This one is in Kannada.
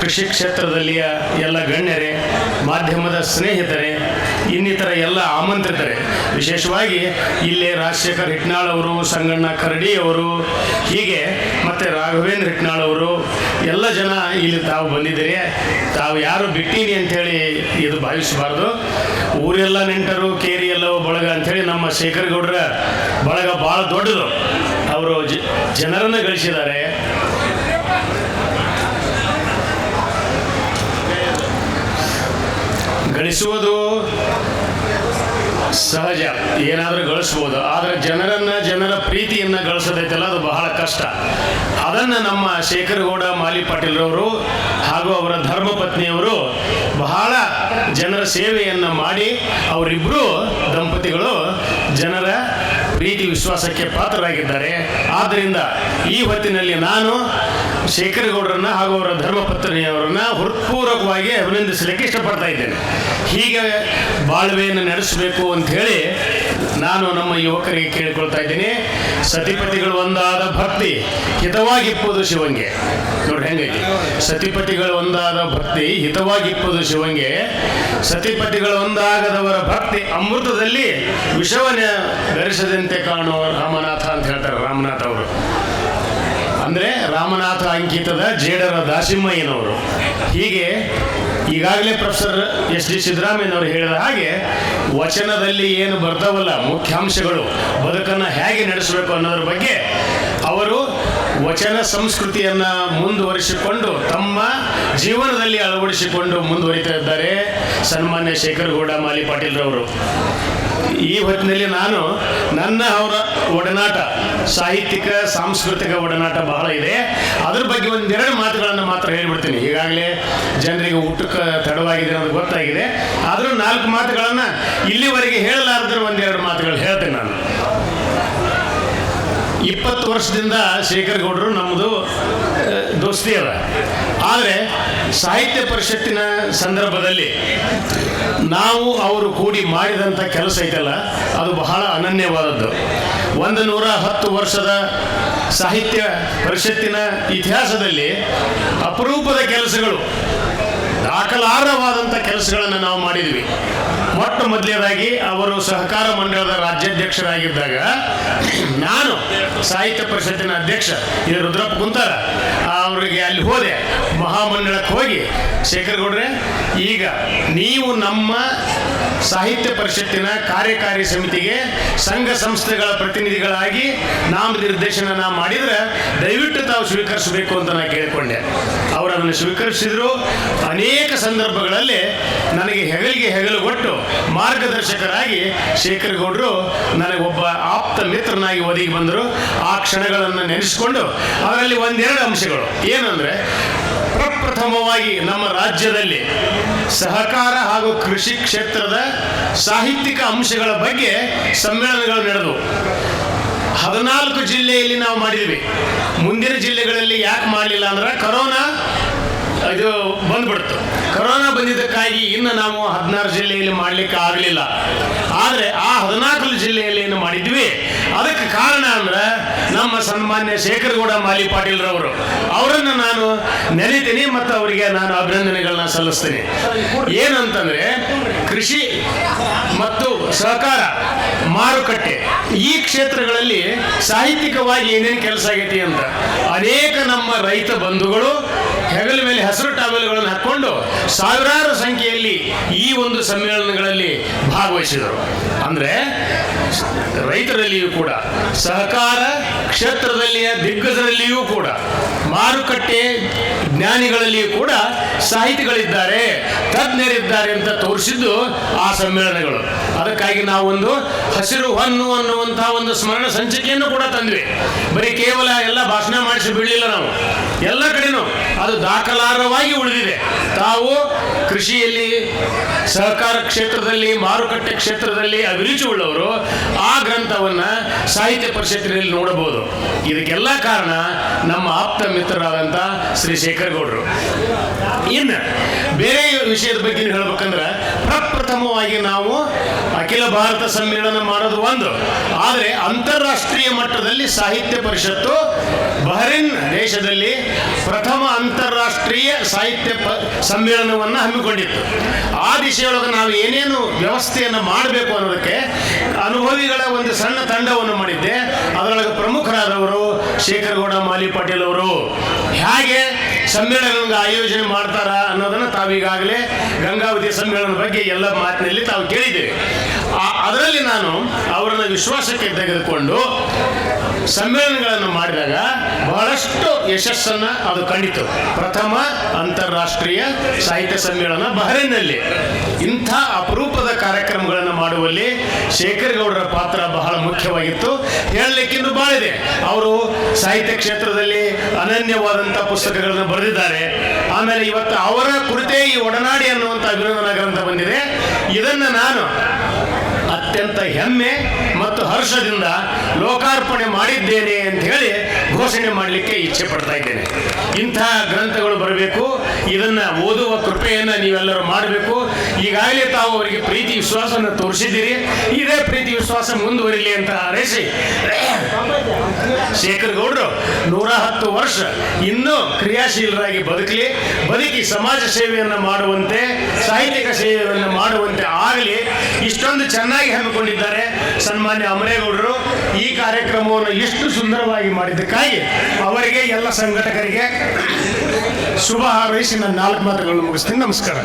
ಕೃಷಿ ಕ್ಷೇತ್ರದಲ್ಲಿಯ ಎಲ್ಲ ಗಣ್ಯರೇ, ಮಾಧ್ಯಮದ ಸ್ನೇಹಿತರೆ, ಇನ್ನಿತರ ಎಲ್ಲ ಆಮಂತ್ರಿತರೆ, ವಿಶೇಷವಾಗಿ ಇಲ್ಲೇ ರಾಜಶೇಖರ್ ಹಿಟ್ನಾಳ್ ಅವರು, ಸಂಗಣ್ಣ ಕರಡಿ ಅವರು, ಹೀಗೆ ಮತ್ತು ರಾಘವೇಂದ್ರ ಹಿಟ್ನಾಳ್ ಅವರು, ಎಲ್ಲ ಜನ ಇಲ್ಲಿ ತಾವು ಬಂದಿದ್ದೀರಿ. ತಾವು ಯಾರು ಬಿಟ್ಟೀನಿ ಅಂಥೇಳಿ ಇದು ಭಾವಿಸಬಾರ್ದು. ಊರೆಲ್ಲ ನೆಂಟರು, ಕೇರಿ ಎಲ್ಲವೋ ಬಳಗ ಅಂಥೇಳಿ ನಮ್ಮ ಶೇಖರ್ ಗೌಡ್ರ ಬಳಗ ಭಾಳ ದೊಡ್ಡದು. ಅವರು ಜನರನ್ನು ಗಳಿಸಿದ್ದಾರೆ. ಗಳಿಸುವುದು ಸಹಜ. ಏನಾದರೂ ಗಳಿಸ್ಬೋದು. ಆದರೆ ಜನರನ್ನು, ಜನರ ಪ್ರೀತಿಯನ್ನು ಗಳಿಸೋದೈತಲ್ಲ, ಅದು ಬಹಳ ಕಷ್ಟ. ಅದನ್ನು ನಮ್ಮ ಶೇಖರಗೌಡ, ಮಾಲಿ ಪಾಟೀಲ್ರವರು ಹಾಗೂ ಅವರ ಧರ್ಮಪತ್ನಿಯವರು ಬಹಳ ಜನರ ಸೇವೆಯನ್ನು ಮಾಡಿ ಅವರಿಬ್ಬರು ದಂಪತಿಗಳು ಜನರ ಪ್ರೀತಿ ವಿಶ್ವಾಸಕ್ಕೆ ಪಾತ್ರರಾಗಿದ್ದಾರೆ. ಆದ್ದರಿಂದ ಈ ಹೊತ್ತಿನಲ್ಲಿ ನಾನು ಶೇಖರಗೌಡರನ್ನ ಹಾಗೂ ಅವರ ಧರ್ಮಪತ್ನಿಯವರನ್ನ ಹೃತ್ಪೂರ್ವಕವಾಗಿ ಅಭಿನಂದಿಸಲಿಕ್ಕೆ ಇಷ್ಟಪಡ್ತಾ ಇದ್ದೇನೆ. ಹೀಗೆ ಬಾಳ್ವೆಯನ್ನು ನಡೆಸಬೇಕು ಅಂತ ಹೇಳಿ ನಾನು ನಮ್ಮ ಯುವಕರಿಗೆ ಕೇಳಿಕೊಳ್ತಾ ಇದ್ದೀನಿ. ಸತಿಪತಿಗಳು ಒಂದಾದ ಭಕ್ತಿ ಹಿತವಾಗಿಪ್ಪುದು ಶಿವಂಗೆ ನೋಡಿ ಹೆಂಗೈತಿ. ಸತಿಪತಿಗಳು ಒಂದಾದ ಭಕ್ತಿ ಹಿತವಾಗಿಪ್ಪುದು ಶಿವಂಗೆ ಸತಿಪತಿಗಳು ಒಂದಾಗದವರ ಭಕ್ತಿ ಅಮೃತದಲ್ಲಿ ವಿಷವನ್ನ ಬೆರೆಸದಂತೆ ಕಾಣುವ ರಾಮನಾಥ ಅಂತ ಹೇಳ್ತಾರೆ ರಾಮನಾಥ ಅವರು. ಅಂದರೆ ರಾಮನಾಥ ಅಂಕಿತದ ಜೇಡರ ದಾಸಿಮಯ್ಯನವರು ಹೀಗೆ ಈಗಾಗಲೇ ಪ್ರೊಫೆಸರ್ ಎಸ್ ಡಿ ಸಿದ್ದರಾಮಯ್ಯನವರು ಹೇಳಿದ ಹಾಗೆ ವಚನದಲ್ಲಿ ಏನು ಬರ್ತಾವಲ್ಲ ಮುಖ್ಯಾಂಶಗಳು, ಬದುಕನ್ನು ಹೇಗೆ ನಡೆಸಬೇಕು ಅನ್ನೋದ್ರ ಬಗ್ಗೆ ಅವರು ವಚನ ಸಂಸ್ಕೃತಿಯನ್ನು ಮುಂದುವರಿಸಿಕೊಂಡು, ತಮ್ಮ ಜೀವನದಲ್ಲಿ ಅಳವಡಿಸಿಕೊಂಡು ಮುಂದುವರಿತಾ ಇದ್ದಾರೆ ಸನ್ಮಾನ್ಯ ಶೇಖರಗೌಡ ಮಾಲಿ ಪಾಟೀಲ್ರವರು. ಈ ಹೊತ್ತಿನಲ್ಲಿ ನಾನು ನನ್ನ ಅವರ ಒಡನಾಟ, ಸಾಹಿತ್ಯಿಕ, ಸಾಂಸ್ಕೃತಿಕ ಒಡನಾಟ ಬಹಳ ಇದೆ. ಅದ್ರ ಬಗ್ಗೆ ಒಂದೆರಡು ಮಾತುಗಳನ್ನು ಮಾತ್ರ ಹೇಳ್ಬಿಡ್ತೀನಿ. ಈಗಾಗಲೇ ಜನರಿಗೆ ಊಟಕ್ಕೆ ತಡವಾಗಿದೆ ಅನ್ನೋದು ಗೊತ್ತಾಗಿದೆ. ಆದರೂ ನಾಲ್ಕು ಮಾತುಗಳನ್ನು ಇಲ್ಲಿವರೆಗೆ ಹೇಳಲಾರದ್ರೆ ಒಂದೆರಡು ಮಾತುಗಳು ಹೇಳ್ತೇನೆ ನಾನು. ಇಪ್ಪತ್ತು ವರ್ಷದಿಂದ ಶೇಖರ್ ಗೌಡರು ನಮ್ಮದು ದೋಸ್ತಿ ಅದ. ಆದರೆ ಸಾಹಿತ್ಯ ಪರಿಷತ್ತಿನ ಸಂದರ್ಭದಲ್ಲಿ ನಾವು ಅವರು ಕೂಡಿ ಮಾಡಿದಂಥ ಕೆಲಸ ಐತಲ್ಲ, ಅದು ಬಹಳ ಅನನ್ಯವಾದದ್ದು. ಒಂದು ನೂರ ಹತ್ತು ವರ್ಷದ ಸಾಹಿತ್ಯ ಪರಿಷತ್ತಿನ ಇತಿಹಾಸದಲ್ಲಿ ಅಪರೂಪದ ಕೆಲಸಗಳು ದಾಖಲಾರವಾದಂಥ ಕೆಲಸಗಳನ್ನು ನಾವು ಮಾಡಿದ್ವಿ. ಮೊಟ್ಟ ಮೊದಲನೇದಾಗಿ ಅವರು ಸಹಕಾರ ಮಂಡಳದ ರಾಜ್ಯಾಧ್ಯಕ್ಷರಾಗಿದ್ದಾಗ, ನಾನು ಸಾಹಿತ್ಯ ಪರಿಷತ್ತಿನ ಅಧ್ಯಕ್ಷ ಇದು ರುದ್ರಪ್ಪ ಕುಂತಾರ, ಅವರಿಗೆ ಅಲ್ಲಿ ಹೋದೆ. ಮಹಾಮಂಡಳಕ್ಕೆ ಹೋಗಿ ಶೇಖರ್ ಗೌಡ್ರೆ ಈಗ ನೀವು ನಮ್ಮ ಸಾಹಿತ್ಯ ಪರಿಷತ್ತಿನ ಕಾರ್ಯಕಾರಿ ಸಮಿತಿಗೆ ಸಂಘ ಸಂಸ್ಥೆಗಳ ಪ್ರತಿನಿಧಿಗಳಾಗಿ ನಾಮ ನಿರ್ದೇಶನ ನಾ ಮಾಡಿದ್ರೆ ದಯವಿಟ್ಟು ತಾವು ಸ್ವೀಕರಿಸಬೇಕು ಅಂತ ನಾನು ಕೇಳಿಕೊಂಡೆ. ಅವರು ಅದನ್ನು ಸ್ವೀಕರಿಸಿದ್ರು. ಅನೇಕ ಸಂದರ್ಭಗಳಲ್ಲಿ ನನಗೆ ಹೆಗಲಿಗೆ ಹೆಗಲು ಕೊಟ್ಟು ಮಾರ್ಗದರ್ಶಕರಾಗಿ ಶೇಖರ್ ಗೌಡರು ಒಬ್ಬ ಆಪ್ತ ಮಿತ್ರನಾಗಿ ಒದಗಿ ಬಂದರು. ಆ ಕ್ಷಣಗಳನ್ನು ನೆನೆಸಿಕೊಂಡು ಅದರಲ್ಲಿ ಒಂದೆರಡು ಅಂಶಗಳು. ಏನಂದರೆ, ಪ್ರಪ್ರಥಮವಾಗಿ ನಮ್ಮ ರಾಜ್ಯದಲ್ಲಿ ಸಹಕಾರ ಹಾಗೂ ಕೃಷಿ ಕ್ಷೇತ್ರದ ಸಾಹಿತ್ಯಿಕ ಅಂಶಗಳ ಬಗ್ಗೆ ಸಮ್ಮೇಳನಗಳು ನಡೆದವು. ಹದಿನಾಲ್ಕು ಜಿಲ್ಲೆಯಲ್ಲಿ ನಾವು ಮಾಡಿದ್ವಿ. ಮುಂದಿನ ಜಿಲ್ಲೆಗಳಲ್ಲಿ ಯಾಕೆ ಮಾಡಲಿಲ್ಲ ಅಂದ್ರೆ, ಕರೋನಾ ಇದು ಬಂದ್ಬಿಡ್ತು. ಕೊರೋನಾ ಬಂದಿದ್ದಕ್ಕಾಗಿ ಇನ್ನು ನಾವು ಹದಿನಾರು ಜಿಲ್ಲೆಯಲ್ಲಿ ಮಾಡಲಿಕ್ಕೆ ಆಗಲಿಲ್ಲ. ಆದರೆ ಆ ಹದಿನಾಲ್ಕು ಜಿಲ್ಲೆಯಲ್ಲಿ ಏನು ಮಾಡಿದ್ವಿ? ಅದಕ್ಕೆ ಕಾರಣ ಅಂದ್ರೆ ನಮ್ಮ ಸನ್ಮಾನ್ಯ ಶೇಖರಗೌಡ ಮಾಲಿ ಪಾಟೀಲ್ರವರು ಅವರನ್ನು ನಾನು ನೆನೀತೀನಿ ಮತ್ತು ಅವರಿಗೆ ನಾನು ಅಭಿನಂದನೆಗಳನ್ನ ಸಲ್ಲಿಸ್ತೀನಿ. ಏನಂತಂದ್ರೆ ಕೃಷಿ ಮತ್ತು ಸಹಕಾರ ಮಾರುಕಟ್ಟೆ ಈ ಕ್ಷೇತ್ರಗಳಲ್ಲಿ ಸಾಹಿತ್ಯಿಕವಾಗಿ ಏನೇನು ಕೆಲಸ ಆಗೈತಿ ಅಂತ ಅನೇಕ ನಮ್ಮ ರೈತ ಬಂಧುಗಳು ಹೆಗಲ ಮೇಲೆ ಹಸಿರು ಟಾವೆಲ್ಗಳನ್ನು ಹಾಕ್ಕೊಂಡು ಸಾವಿರಾರು ಸಂಖ್ಯೆಯಲ್ಲಿ ಈ ಒಂದು ಸಮ್ಮೇಳನಗಳಲ್ಲಿ ಭಾಗವಹಿಸಿದರು. ಅಂದರೆ ರೈತರಲ್ಲಿಯೂ ಕೂಡ, ಸಹಕಾರ ಕ್ಷೇತ್ರದಲ್ಲಿಯ ದಿಗ್ಗಜರಲ್ಲಿಯೂ ಕೂಡ, ಮಾರುಕಟ್ಟೆ ಜ್ಞಾನಿಗಳಲ್ಲಿಯೂ ಕೂಡ ಸಾಹಿತಿಗಳಿದ್ದಾರೆ, ತಜ್ಞರಿದ್ದಾರೆ ಅಂತ ತೋರಿಸಿದ್ದು ಆ ಸಮ್ಮೇಳನಗಳು. ಅದಕ್ಕಾಗಿ ನಾವು ಒಂದು ಹಸಿರು ಹೊನ್ನು ಅನ್ನುವಂತಹ ಒಂದು ಸ್ಮರಣ ಸಂಚಿಕೆಯನ್ನು ಕೂಡ ತಂದ್ವಿ. ಬರೀ ಕೇವಲ ಎಲ್ಲ ಭಾಷಣ ಮಾಡಿಸಿ ಬೀಳಲಿಲ್ಲ ನಾವು. ಎಲ್ಲ ಕಡೆನೂ ಅದು ದಾಖಲಾರ್ಹವಾಗಿ ಉಳಿದಿದೆ. ತಾವು ಕೃಷಿಯಲ್ಲಿ ಸಹಕಾರ ಕ್ಷೇತ್ರದಲ್ಲಿ, ಮಾರುಕಟ್ಟೆ ಕ್ಷೇತ್ರದಲ್ಲಿ ಅಭಿರುಚಿ ಉಳ್ಳವರು ಆ ಗ್ರಂಥವನ್ನ ಸಾಹಿತ್ಯ ಪರಿಷತ್ತಿನಲ್ಲಿ ನೋಡಬಹುದು. ಇದಕ್ಕೆಲ್ಲ ಕಾರಣ ನಮ್ಮ ಆಪ್ತ ಮಿತ್ರರಾದಂತ ಶ್ರೀ ಶೇಖರ್ ಗೌಡರು ಇನ್ನು ಬೇರೆ ವಿಷಯದ ಬಗ್ಗೆ ಹೇಳ್ಬೇಕಂದ್ರೆ ಪ್ರಪ್ರಥಮ ಪ್ರಪ್ರಥಮವಾಗಿ ನಾವು ಅಖಿಲ ಭಾರತ ಸಮ್ಮೇಳನ ಮಾಡೋದು ಒಂದು. ಆದರೆ ಅಂತಾರಾಷ್ಟ್ರೀಯ ಮಟ್ಟದಲ್ಲಿ ಸಾಹಿತ್ಯ ಪರಿಷತ್ತು ಬಹರಿನ್ ದೇಶದಲ್ಲಿ ಪ್ರಥಮ ಅಂತಾರಾಷ್ಟ್ರೀಯ ಸಾಹಿತ್ಯ ಪ, ಸಮ್ಮೇಳನವನ್ನು ಹಮ್ಮಿಕೊಂಡಿತ್ತು. ಆ ದಿಶೆಯೊಳಗೆ ನಾವು ಏನೇನು ವ್ಯವಸ್ಥೆಯನ್ನು ಮಾಡಬೇಕು ಅನ್ನೋದಕ್ಕೆ ಅನುಭವಿಗಳ ಒಂದು ಸಣ್ಣ ತಂಡವನ್ನು ಮಾಡಿದ್ದೆ. ಅದರೊಳಗೆ ಪ್ರಮುಖರಾದವರು ಶೇಖರಗೌಡ, ಮಾಲಿ ಪಾಟೀಲ್ ಅವರು. ಹೇಗೆ ಸಮ್ಮೇಳನಗಳನ್ನು ಆಯೋಜನೆ ಮಾಡ್ತಾರ ಅನ್ನೋದನ್ನು ತಾವೀಗಾಗಲೇ ಗಂಗಾವತಿ ಸಮ್ಮೇಳನದ ಬಗ್ಗೆ ಎಲ್ಲ ಮಾತಿನಲ್ಲಿ ತಾವು ಕೇಳಿದ್ದೇವೆ. ಅದರಲ್ಲಿ ನಾನು ಅವರನ್ನು ವಿಶ್ವಾಸಕ್ಕೆ ತೆಗೆದುಕೊಂಡು ಸಮ್ಮೇಳನಗಳನ್ನು ಮಾಡಿದಾಗ ಬಹಳಷ್ಟು ಯಶಸ್ಸನ್ನು ಅದು ಕಂಡಿತು. ಪ್ರಥಮ ಅಂತಾರಾಷ್ಟ್ರೀಯ ಸಾಹಿತ್ಯ ಸಮ್ಮೇಳನ ಬಹರೇನಲ್ಲಿ ಇಂಥ ಅಪರೂಪದ ಕಾರ್ಯಕ್ರಮಗಳನ್ನು ಮಾಡುವಲ್ಲಿ ಶೇಖರ್ ಗೌಡರ ಪಾತ್ರ ಬಹಳ ಮುಖ್ಯವಾಗಿತ್ತು. ಹೇಳಲಿಕ್ಕಿಂದು ಭಾಳ ಇದೆ. ಅವರು ಸಾಹಿತ್ಯ ಕ್ಷೇತ್ರದಲ್ಲಿ ಅನನ್ಯವಾದಂಥ ಪುಸ್ತಕಗಳನ್ನು ಬರೆದಿದ್ದಾರೆ. ಆಮೇಲೆ ಇವತ್ತು ಅವರ ಕುರಿತೇ ಈ ಒಡನಾಡಿ ಅನ್ನುವಂಥ ಅಭಿನಂದನಾ ಗ್ರಂಥ ಬಂದಿದೆ. ಇದನ್ನು ನಾನು ಅತ್ಯಂತ ಹೆಮ್ಮೆ ಮತ್ತು ಹರ್ಷದಿಂದ ಲೋಕಾರ್ಪಣೆ ಮಾಡಿದ್ದೇನೆ ಅಂತ ಹೇಳಿ ಘೋಷಣೆ ಮಾಡಲಿಕ್ಕೆ ಇಚ್ಛೆ ಪಡ್ತಾ ಇದ್ದೇನೆ. ಇಂಥ ಗ್ರಂಥಗಳು ಬರಬೇಕು, ಇದನ್ನು ಓದುವ ಕೃಪೆಯನ್ನು ನೀವೆಲ್ಲರೂ ಮಾಡಬೇಕು. ಈಗಾಗಲೇ ತಾವು ಅವರಿಗೆ ಪ್ರೀತಿ ವಿಶ್ವಾಸವನ್ನು ತೋರಿಸಿದ್ದೀರಿ. ಇದೇ ಪ್ರೀತಿ ವಿಶ್ವಾಸ ಮುಂದುವರಿಲಿ ಅಂತ ಹಾರೈಸಿ. ಶೇಖರ್ ಗೌಡರು, ನೂರ ಹತ್ತು ವರ್ಷ ಇನ್ನೂ ಕ್ರಿಯಾಶೀಲರಾಗಿ ಬದುಕಲಿ, ಬದುಕಿ ಸಮಾಜ ಸೇವೆಯನ್ನು ಮಾಡುವಂತೆ, ಸಾಹಿತ್ಯಿಕ ಸೇವೆಯನ್ನು ಮಾಡುವಂತೆ ಆಗಲಿ, ಇಷ್ಟೊಂದು ಚೆನ್ನಾಗಿ ಹಮ್ಮಿಕೊಂಡಿದ್ದಾರೆ. ಸನ್ಮಾನ್ಯ ಅಮರೇಗೌಡರು ಈ ಕಾರ್ಯಕ್ರಮವನ್ನು ಇಷ್ಟು ಸುಂದರವಾಗಿ ಮಾಡಿದ್ದಕ್ಕಾಗಿ ಅವರಿಗೆ ಎಲ್ಲ ಸಂಘಟಕರಿಗೆ ಶುಭ ಹಾರೈಸಿ ನನ್ನ ನಾಲ್ಕು ಮಾತುಗಳನ್ನು ಮುಗಿಸ್ತೀನಿ. ನಮಸ್ಕಾರ.